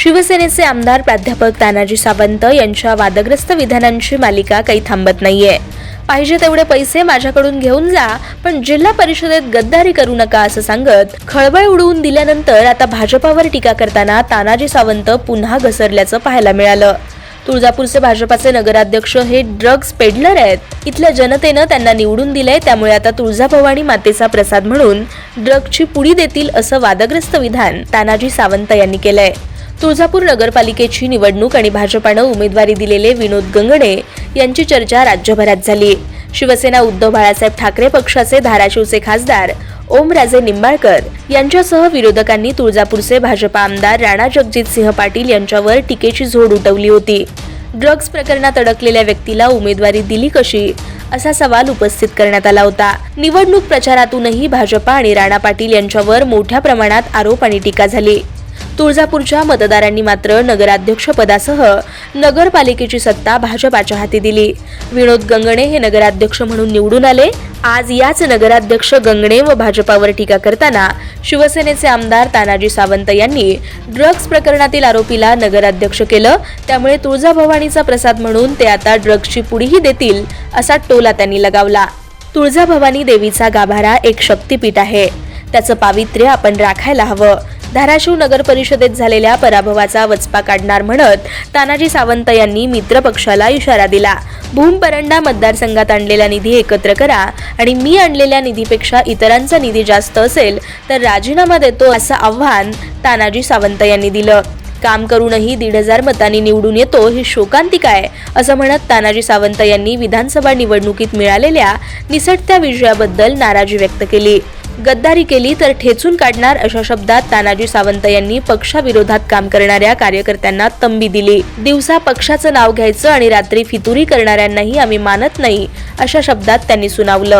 शिवसेनेचे आमदार प्राध्यापक तानाजी सावंत यांच्या वादग्रस्त विधानांची मालिका काही थांबत नाहीये. पाहिजे तेवढे पैसे माझ्याकडून घेऊन जा पण जिल्हा परिषदेत गद्दारी करू नका असं सांगत खळबळ उडवून दिल्यानंतर आता भाजपावर टीका करताना तानाजी सावंत पुन्हा घसरल्याचं पाहायला मिळालं. तुळजापूरचे भाजपाचे नगराध्यक्ष हे ड्रग्ज पेडलर आहेत. इथल्या जनतेनं त्यांना निवडून दिलंय त्यामुळे आता तुळजाभवानी मातेचा प्रसाद म्हणून ड्रगची पुडी देतील असं वादग्रस्त विधान तानाजी सावंत यांनी केलंय. तुळजापूर नगरपालिकेची निवडणूक आणि भाजपानं उमेदवारी दिलेले विनोद गंगणे यांची चर्चा राज्यभरात झाली. शिवसेना उद्धव बाळासाहेब ठाकरे पक्षाचे धाराशिवचे खासदार ओमराजे निंबाळकर यांच्यासह विरोधकांनी तुळजापूरचे भाजपा आमदार राणा जगजितसिंह पाटील यांच्यावर टीकेची झोड उठवली होती. ड्रग्ज प्रकरणात अडकलेल्या व्यक्तीला उमेदवारी दिली कशी? असा सवाल उपस्थित करण्यात आला होता. निवडणूक प्रचारातूनही भाजपा आणि राणा पाटील यांच्यावर मोठ्या प्रमाणात आरोप आणि टीका झाली. तुळजापूरच्या मतदारांनी मात्र नगराध्यक्षपदासह नगरपालिकेची सत्ता भाजपाच्या हाती दिली. विनोद गंगणे हे नगराध्यक्ष म्हणून निवडून आले. आज याच नगराध्यक्ष गंगणे व भाजपावर टीका करताना शिवसेनेचे आमदार तानाजी सावंत यांनी ड्रग्ज प्रकरणातील आरोपीला नगराध्यक्ष केलं. त्यामुळे तुळजाभवानीचा प्रसाद म्हणून ते आता ड्रग्जची पुडीही देतील असा टोला त्यांनी लगावला. तुळजाभवानी देवीचा गाभारा एक शक्तीपीठ आहे. त्याचं पावित्र्य आपण राखायला हवं. धाराशिव नगर परिषदेत झालेल्या पराभवाचा वचपा काढणार म्हणत तानाजी सावंत यांनी मित्रपक्षाला इशारा दिला. भूम परंडा मतदारसंघात आणलेला निधी एकत्र करा आणि मी आणलेल्या निधीपेक्षा इतरांचा निधी जास्त असेल तर राजीनामा देतो असं आव्हान तानाजी सावंत यांनी दिलं. काम करूनही दीड हजार मतांनी निवडून येतो ही शोकांतिका आहे असं म्हणत तानाजी सावंत यांनी विधानसभा निवडणुकीत मिळालेल्या निसटत्या विजयाबद्दल नाराजी व्यक्त केली. गद्दारी केली तर ठेचून काढणार अशा शब्दात तानाजी सावंत यांनी पक्षाविरोधात काम करणाऱ्या कार्यकर्त्यांना तंबी दिली. दिवसा पक्षाचं नाव घ्यायचं आणि रात्री फितुरी करणाऱ्यांनाही आम्ही मानत नाही अशा शब्दात त्यांनी सुनावलं.